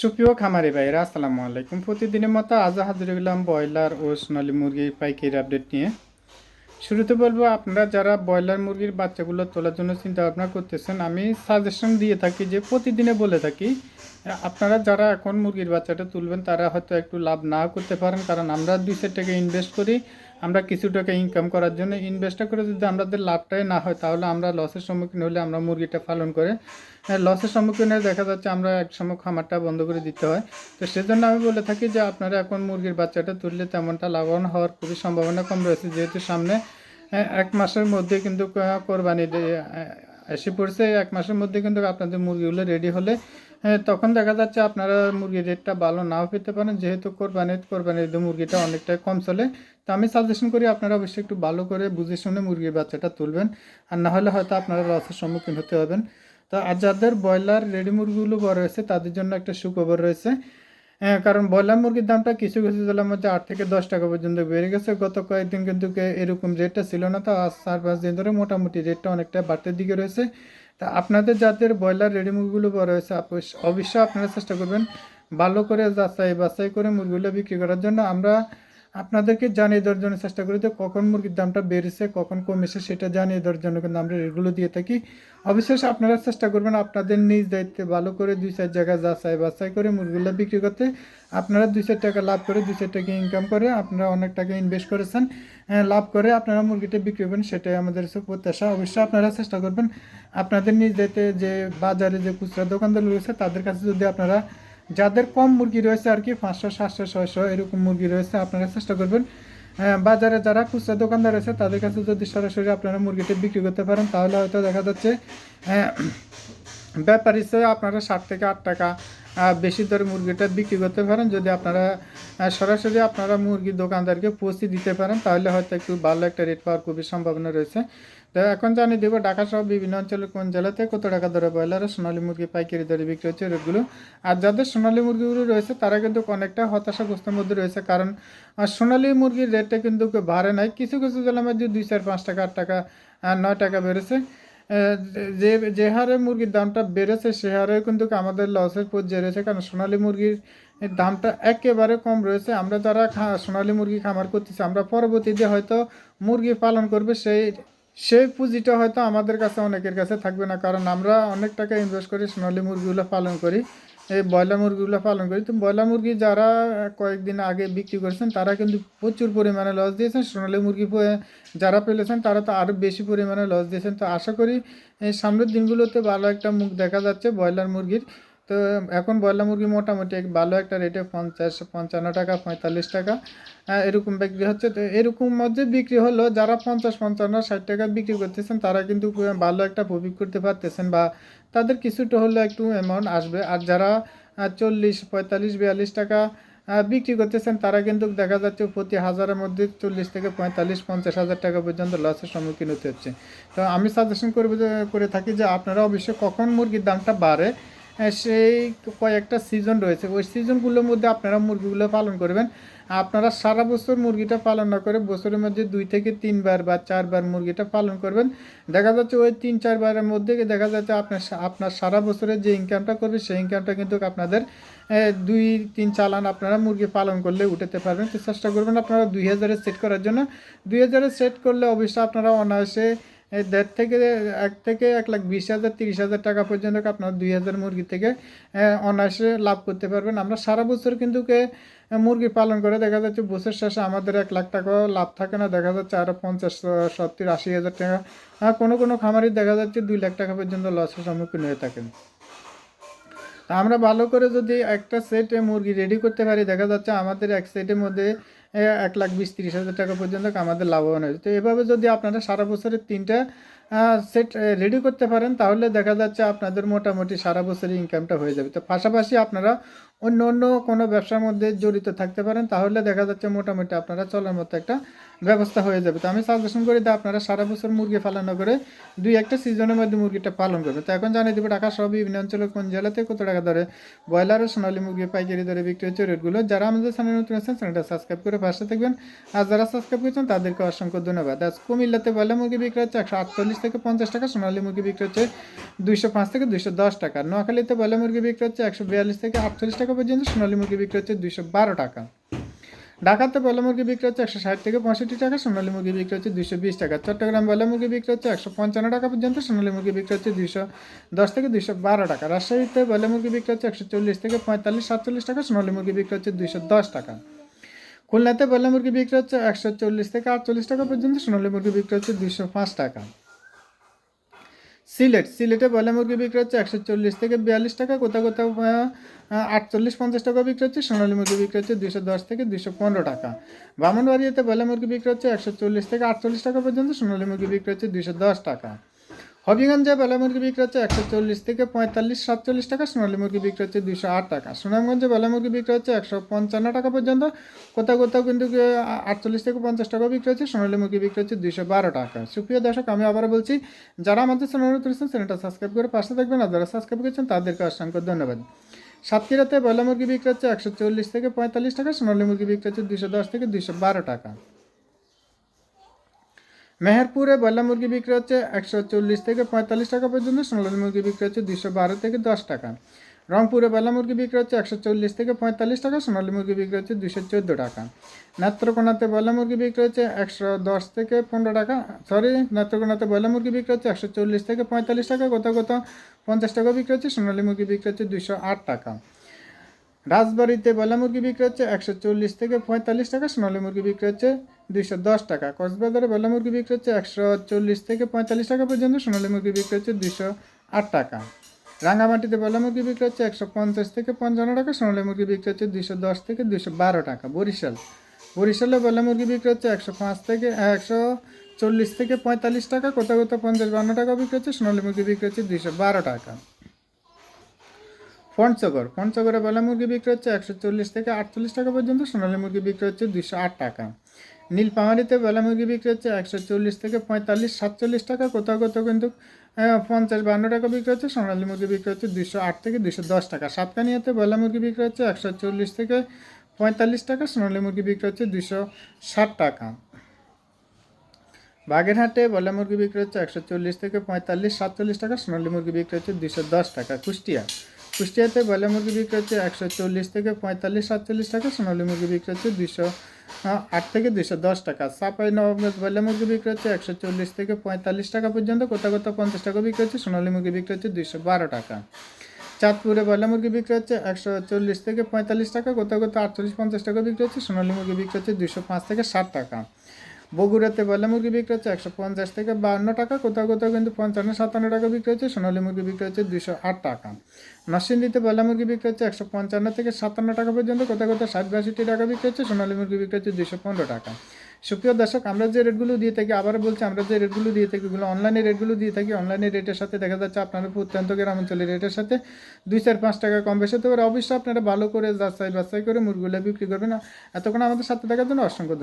সুপ্রিয় খামারি ভাইরা আসসালামু আলাইকুম। প্রতিদিনের মতো আজও হাজির হলাম ব্রয়লার ও সোনালী মুরগির পাইকারি আপডেট নিয়ে। শুরুতে বলব, আপনারা যারা ব্রয়লার মুরগির বাচ্চাগুলো তোলার জন্য চিন্তা ভাবনা করতেছেন, আমি সাজেশন দিয়ে থাকি যে, প্রতিদিনে বলে থাকি, আপনারা যারা এখন মুরগির বাচ্চাটা তুলবেন, তারা হয়তো একটু লাভ না করতে পারেন, কারণ আমরা দুই চার টাকা ইনভেস্ট করি, আমরা কিছু টাকা ইনকাম করার জন্য ইনভেস্টটা করে যদি আমাদের লাভটাই না হয়, তাহলে আমরা লসের সম্মুখীন হলে আমরা মুরগিটা পালন করে লসের সম্মুখীন হয়ে দেখা যাচ্ছে আমরা এক সময় খামারটা বন্ধ করে দিতে হয়। তো সেজন্য আমি বলে থাকি যে আপনারা এখন মুরগির বাচ্চাটা তুললে তেমনটা লাভবান হওয়ার খুবই সম্ভাবনা কম রয়েছে। যেহেতু সামনে আহ, এক মাসের মধ্যে কিন্তু কোরবানি দে- এসে পড়ছে। এক মাসের মধ্যে কিন্তু আপনাদের মুরগিগুলো রেডি হলে তখন দেখা যাচ্ছে আপনারা মুরগির রেটটা ভালো নাও পেতে পারেন। যেহেতু কোরবানির কোরবানির ঈদে মুরগিটা অনেকটাই কম চলে। তো আমি সাজেশন করি আপনারা অবশ্যই একটু ভালো করে বুঝে শুনে মুরগির বাচ্চাটা তুলবেন। আর না হলে হয়তো আপনারা লসের সম্মুখীন হতে হবেন। তো আর যাদের ব্রয়লার রেডি মুরগিগুলো বড় হয়েছে, তাদের জন্য একটা সুখবর রয়েছে। হ্যাঁ কারণ ব্রয়লার মুরগির দামটা কিছু কিছু জেলার মধ্যে আট থেকে দশ টাকা পর্যন্ত বেড়ে গেছে। গত কয়েকদিন কিন্তু এরকম রেটটা ছিল না, তো আজ চার পাঁচ দিন ধরে মোটামুটি রেটটা অনেকটা বাড়তের দিকে রয়েছে। তা আপনাদের যাদের ব্রয়লার রেডি মুরগিগুলো অবশ্য- অবশ্যই আপনারা চেষ্টা করবেন ভালো করে যাচাই বাছাই করে মুরগিগুলো বিক্রি করার জন্য। আমরা আপনাদেরকে জানিয়ে দেওয়ার জন্য চেষ্টা করি যে কখন মুরগির দামটা বেড়েছে, কখন কমেছে সেটা জানিয়ে দেওয়ার জন্য কিন্তু আমরা এগুলো দিয়ে থাকি। অবশেষ আপনারা চেষ্টা করবেন আপনাদের নিজ দায়িত্বে ভালো করে দুই চার জায়গায় যাচাই বাছাই করে মুরগিগুলো বিক্রি করতে। আপনারা দুই চার টাকা লাভ করে দুই চার টাকা ইনকাম করে আপনারা অনেক টাকা ইনভেস্ট করেছেন লাভ করে আপনারা মুরগিটা বিক্রি করবেন সেটাই আমাদের প্রত্যাশা। অবশ্যই আপনারা চেষ্টা করবেন আপনাদের নিজ দায়িত্বে যে বাজারে যে খুচরা দোকানদার রয়েছে তাদের কাছে যদি আপনারা যাদের কম মুরগি রয়েছে আর কি, পাঁচশো, সাতশো, ছয়শো এরকম মুরগি রয়েছে, আপনারা চেষ্টা করবেন বাজারে যারা খুচরা দোকানদার আছে তাদের কাছে যদি সরাসরি আপনারা মুরগিটা বিক্রি করতে পারেন, তাহলে হয়তো দেখা যাচ্ছে ব্যাপার হিসেবে আপনারা ষাট থেকে আট টাকা বেশি দরে মুরগিটা বিক্রি করতে পারেন। যদি আপনারা সরাসরি আপনারা মুরগির দোকানদারকে পৌঁছে দিতে পারেন, তাহলে হয়তো একটু ভালো একটা রেট পাওয়ার খুবই সম্ভাবনা রয়েছে। তো এখন জানিয়ে দেবো, ঢাকা সহ বিভিন্ন অঞ্চলের কোন জেলাতে কত টাকা দরে ব্রয়লার সোনালী মুরগি পাইকারি দরে বিক্রি হচ্ছে রেটগুলো আর যাদের সোনালী মুরগিগুলো রয়েছে, তারা কিন্তু অনেকটা হতাশাগ্রস্তের মধ্যে রয়েছে। কারণ সোনালী মুরগির রেটটা কিন্তু বাড়ে নাই। কিছু কিছু জেলার মধ্যে দুই চার, পাঁচ টাকা, আট টাকা নয় টাকা বেড়েছে। যে যে হারে মুরগির দামটা বেড়েছে, সে হারে কিন্তু আমাদের লসের পর্যায়ে রয়েছে কারণ সোনালী মুরগির দামটা একেবারে কম রয়েছে। আমরা যারা সোনালী মুরগি খামার করতেছি, আমরা পরবর্তীতে হয়তো মুরগি পালন করবে, সেই সেই পুঁজিটা হয়তো আমাদের কাছে অনেকের কাছে থাকবে না। কারণ আমরা অনেক টাকা ইনভেস্ট করি সোনালী মুরগিগুলো পালন করি। এই ব্রয়লার মুরগিগুলো পালন করি। তো ব্রয়লার মুরগি যারা কয়েকদিন আগে বিক্রি করেছেন, তারা কিন্তু প্রচুর পরিমাণে লস দিয়েছেন। সোনালি মুরগি যারা পেলেছেন, তারা তো আরও বেশি পরিমাণে লস দিয়েছেন। তো আশা করি এই সামনের দিনগুলোতে ভালো একটা মুখ দেখা যাচ্ছে ব্রয়লার মুরগির। তো এখন ব্রয়লার মুরগি মোটামুটি ভালো একটা রেটে পঞ্চাশ, পঞ্চান্ন টাকা, পঁয়তাল্লিশ টাকা এরকম বিক্রি হচ্ছে। তো এরকম মধ্যে বিক্রি হলো, যারা পঞ্চাশ, পঞ্চান্ন, ষাট টাকা বিক্রি করতেছেন, তারা কিন্তু ভালো একটা প্রফিট করতে পারতেছেন বা তাদের কিছুটা হলে একটু অ্যামাউন্ট আসবে। আর যারা চল্লিশ, পঁয়তাল্লিশ, বিয়াল্লিশ টাকা বিক্রি করতেছেন, তারা কিন্তু দেখা যাচ্ছে প্রতি হাজারের মধ্যে চল্লিশ থেকে পঁয়তাল্লিশ, পঞ্চাশ হাজার টাকা পর্যন্ত লসের সম্মুখীন হতে হচ্ছে। তো আমি সাজেশন করবে যে- করে থাকি যে আপনারা অবশ্যই কখন মুরগির দামটা বাড়ে সেই কয়েকটা সিজন রয়েছে। ওই সিজনগুলোর মধ্যে আপনারা মুরগিগুলো পালন করবেন। আপনারা সারা বছর মুরগিটা পালন না করে বছরের মধ্যে দুই থেকে তিনবার বা চারবার মুরগিটা পালন করবেন। দেখা যাচ্ছে ওই তিন চারবারের মধ্যে দেখা যাচ্ছে আপনার আপনার সারা বছরের যে ইনকামটা করবে, সেই ইনকামটা কিন্তু আপনাদের দুই, তিন চালান আপনারা মুরগি পালন করলে উঠাতে পারবেন। তো চেষ্টা করবেন আপনারা দুই হাজারে সেট করার জন্য। দুই হাজারে সেট করলে অবশ্যই আপনারা অনায়াসে দেড় থেকে এক থেকে এক লাখ বিশ হাজার, তিরিশ হাজার টাকা পর্যন্ত আপনার দুই হাজার মুরগি থেকে অনায়াসে লাভ করতে পারবেন। আমরা সারা বছর কিন্তু কে মুরগি পালন করে দেখা যাচ্ছে বছর শেষে আমাদের এক লাখ টাকাও লাভ থাকে না। দেখা যাচ্ছে আরও পঞ্চাশ, সত্তর, আশি হাজার টাকা, আর কোনো কোনো খামারই দেখা যাচ্ছে দুই লাখ টাকা পর্যন্ত লসের সম্মুখীন হয়ে থাকেন। আমরা ভালো করে যদি একটা সেট মুরগি রেডি করতে পারি, দেখা যাচ্ছে আমাদের এক সেটের মধ্যে এক লাখ বিশ তিরিশ হাজার টাকা পর্যন্ত আমাদের লাভবান হয়েছে। তো এভাবে যদি আপনারা সারা বছরের তিনটা সেট রেডি করতে পারেন, তাহলে দেখা যাচ্ছে আপনাদের মোটামুটি সারা বছরের ইনকামটা হয়ে যাবে। তো পাশাপাশি আপনারা অন্য অন্য কোনো ব্যবসার মধ্যে জড়িত থাকতে পারেন, তাহলে দেখা যাচ্ছে মোটামুটি আপনারা চলার মতো একটা ব্যবস্থা হয়ে যাবে। তো আমি সাজেশন করি যে আপনারা সারা বছর মুরগি পালন করে দুই একটা সিজনের মধ্যে মুরগিটা পালন করবে তো এখন জানিয়ে দেবো ঢাকা সব বিভিন্ন অঞ্চলে কোন জেলাতে কত টাকা ধরে ব্রয়লার ও সোনালী মুরগি পাইকারি দরে বিক্রি হচ্ছে রেটগুলো। যারা আমাদের চ্যানেল নতুন আছেন, চ্যানেলটা সাবস্ক্রাইব করে পাশে থাকবেন। আর যারা সাবস্ক্রাইব করেছেন, তাদেরকে অসংখ্য ধন্যবাদ। আজ কুমিল্লাতে ব্রয়লার মুরগি বিক্রি হচ্ছে একশো আটচল্লিশ থেকে পঞ্চাশ টাকা, সোনালী মুরগি বিক্রি হচ্ছে দুইশো পাঁচ থেকে দুইশো দশ টাকা। নোয়াখালীতে ব্রয়লার মুরগি বিক্রি হচ্ছে একশো বিয়াল্লিশ থেকে আটচল্লিশ টাকা পর্যন্ত সোনালী মুরগি বিক্রি হচ্ছে দুইশো বারো টাকা। ঢাকাতে ব্রয়লার মুরগি বিক্রি হচ্ছে একশো ষাট থেকে পঁয়ষট্টি টাকা, সোনালী মুরগি বিক্রি হচ্ছে দুইশো বিশ টাকা। চট্টগ্রাম ব্রয়লার মুরগি বিক্রি হচ্ছে একশো পঞ্চান্ন টাকা পর্যন্ত, সোনালী মুরগি বিক্রি হচ্ছে দুইশো দশ থেকে দুইশো বারো টাকা। রাজশাহীতে ব্রয়লার মুরগি বিক্রি হচ্ছে একশো চল্লিশ থেকে পঁয়তাল্লিশ, সাতচল্লিশ টাকা, সোনালী মুরগি বিক্রি হচ্ছে দুইশো দশ টাকা। খুলনাতে ব্রয়লার মুরগি বিক্রি হচ্ছে একশো চল্লিশ থেকে আটচল্লিশ টাকা পর্যন্ত, সোনালী মুরগি বিক্রি হচ্ছে দুইশো পাঁচ টাকা। সিলেট, সিলেটে বয়লা মুরগি বিক্রি হচ্ছে একশো চল্লিশ থেকে বিয়াল্লিশ টাকা, কোথাও কোথাও আটচল্লিশ, পঞ্চাশ টাকা বিক্রি হচ্ছে, সোনালী মুরগি বিক্রি হচ্ছে দুশো দশ থেকে দুশো পনেরো টাকা। বামনবাড়িয়াতে বয়লা মুরগি বিক্রি হচ্ছে একশো চল্লিশ থেকে আটচল্লিশ টাকা পর্যন্ত, সোনালী মুরগি বিক্রি হচ্ছে দুশো দশ টাকা। হবিগঞ্জে ব্রয়লার মুরগি বিক্রি হচ্ছে একশো চল্লিশ থেকে পঁয়তাল্লিশ, সাতচল্লিশ টাকা। সোনালী মুরগি বিক্রি হচ্ছে দুশো আট টাকা। সুনামগঞ্জে ব্রয়লার মুরগি বিক্রি হচ্ছে একশো পঞ্চান্ন টাকা পর্যন্ত। কোথাও কোথাও কিন্তু আটচল্লিশ থেকে পঞ্চাশ টাকা বিক্রি হচ্ছে। সোনালী মুরগি বিক্রি হচ্ছে দুশো বারো টাকা। সুপ্রিয় দর্শক, আমি আবার বলছি, যারা আমাদের চ্যানেল করেছেন চ্যানেলটা সাবস্ক্রাইব করে পাশে থাকবেন আর যারা সাবস্ক্রাইব করেছেন, তাদেরকে অসংখ্য ধন্যবাদ। সাতক্ষীরাতে ব্রয়লার মুরগি বিক্রি হচ্ছে একশো চল্লিশ থেকে পঁয়তাল্লিশ টাকা। সোনালী মুরগি বিক্রি হচ্ছে দুশো দশ থেকে দুশো বারো টাকা। মেহেরপুরে ব্রয়লার মুরগি বিক্রি হচ্ছে একশো চল্লিশ থেকে পঁয়তাল্লিশ টাকা পর্যন্ত, সোনালী মুরগি বিক্রি হচ্ছে দুশো বারো থেকে দশ টাকা। রংপুরে ব্রয়লার মুরগি বিক্রি হচ্ছে একশো চল্লিশ থেকে পঁয়তাল্লিশ টাকা, সোনালী মুরগি বিক্রি হচ্ছে দুশো চোদ্দ টাকা। নেত্রকোনাতে ব্রয়লার মুরগি বিক্রি হচ্ছে একশো দশ থেকে পনেরো টাকা, সরি, নেত্রকোনাতে বয়লা মুরগি বিক্রি হচ্ছে একশো চল্লিশ থেকে পঁয়তাল্লিশ টাকা কোথাও কোথাও পঞ্চাশ টাকা বিক্রি হচ্ছে, সোনালী মুরগি বিক্রি হচ্ছে দুশো আট টাকা। রাজবাড়িতে বয়লা মুরগি বিক্রি হচ্ছে একশো চল্লিশ থেকে পঁয়তাল্লিশ টাকা, সোনালী মুরগি বিক্রি হচ্ছে দুইশো দশ টাকা। কক্সবাজারে ব্রয়লার মুরগি বিক্রি হচ্ছে একশো চল্লিশ থেকে পঁয়তাল্লিশ টাকা পর্যন্ত, সোনালী মুরগি বিক্রি হচ্ছে দুইশো আট টাকা। রাঙামাটিতে ব্রয়লার মুরগি বিক্রি হচ্ছে একশো পঞ্চাশ থেকে পঞ্চান্ন টাকা, সোনালী মুরগি বিক্রি হচ্ছে দুইশো দশ থেকে দুইশো বারো টাকা। বরিশাল। বরিশালে ব্রয়লার মুরগি বিক্রি হচ্ছে একশো পাঁচ থেকে, একশো চল্লিশ থেকে পঁয়তাল্লিশ টাকা, কোথাও কোথাও পঞ্চাশ বান্ন টাকা বিক্রি হচ্ছে, সোনালী মুরগি বিক্রি হচ্ছে দুইশো বারো টাকা। পঞ্চগড়। পঞ্চগড়ে বেলা মুরগি বিক্রি হচ্ছে একশো চল্লিশ থেকে আটচল্লিশ টাকা পর্যন্ত, সোনালী মুরগি বিক্রি হচ্ছে দুশো আট টাকা। নীলপাহাড়িতে বেলা মুরগি বিক্রি হচ্ছে একশো চল্লিশ থেকে পঁয়তাল্লিশ, সাতচল্লিশ টাকা, কোথাও কোথাও কিন্তু পঞ্চাশ বান্ন টাকা বিক্রি হচ্ছে, সোনালী মুরগি বিক্রি হচ্ছে দুশো আট থেকে দুশো দশ টাকা। সাতকানিয়াতে বেলা মুরগি বিক্রি হচ্ছে একশো চল্লিশ থেকে পঁয়তাল্লিশ টাকা, সোনালী মুরগি বিক্রি হচ্ছে দুশো ষাট টাকা। বাগেরহাটে বয়লা মুরগি বিক্রি হচ্ছে একশো চল্লিশ থেকে পঁয়তাল্লিশ, সাতচল্লিশ টাকা, সোনালী মুরগি বিক্রি হচ্ছে দুশো দশ টাকা। কুষ্টিয়া, কুষ্টিয়াতে বয়লা মুরগি বিক্রি হচ্ছে একশো চল্লিশ থেকে পঁয়তাল্লিশ, সাতচল্লিশ টাকা, সোনালী মুরগি বিক্রি হচ্ছে দুশো আট থেকে দুশো দশ টাকা। সাপাই নবাবগঞ্জ বয়লা মুরগি বিক্রি হচ্ছে একশো চল্লিশ থেকে পঁয়তাল্লিশ টাকা পর্যন্ত কোথা কোথাও পঞ্চাশ টাকা বিক্রি হচ্ছে, সোনালী মুরগি বিক্রি হচ্ছে দুশো বারো টাকা। চাঁদপুরে বয়লা মুরগি বিক্রি হচ্ছে একশো চল্লিশ থেকে পঁয়তাল্লিশ টাকা কোথাও কোথাও আটচল্লিশ পঞ্চাশ টাকা বিক্রি হচ্ছে, সোনালী মুরগি বিক্রি হচ্ছে দুশো পাঁচ থেকে ষাট টাকা। বগুড়াতে বয়লা মুরগি বিক্রি হচ্ছে একশো পঞ্চাশ থেকে বান্ন টাকা, কোথাও কোথাও কিন্তু পঞ্চান্ন, সাতান্ন টাকা বিক্রি হচ্ছে, সোনালী মুরগি বিক্রি হচ্ছে দুশো আট টাকা। নরসিংদীতে বয়লা মুরগি বিক্রি হচ্ছে একশো পঞ্চান্ন থেকে সাতান্ন টাকা পর্যন্ত, কোথাও কোথাও ষাট, বাষট্টি টাকা বিক্রি হচ্ছে, সোনালী মুরগি বিক্রি হচ্ছে দুশো পনেরো টাকা। সুপ্রিয় দর্শক, আমরা যে রেটগুলো দিয়ে থাকি আবার বলছি, আমরা যে রেটগুলো দিয়ে থাকি ওগুলো অনলাইনে রেটগুলো দিয়ে থাকি অনলাইনে রেটের সাথে দেখা যাচ্ছে আপনারা প্রত্যন্ত গ্রাম অঞ্চলের রেটের সাথে দুই, চার, পাঁচ টাকা কম বেশি হতে পারে অবশ্যই আপনারা ভালো করে যাচাই বাছাই করে মুরগুলো বিক্রি করবেন। এতক্ষণ আমাদের সাথে থাকার জন্য অসংখ্য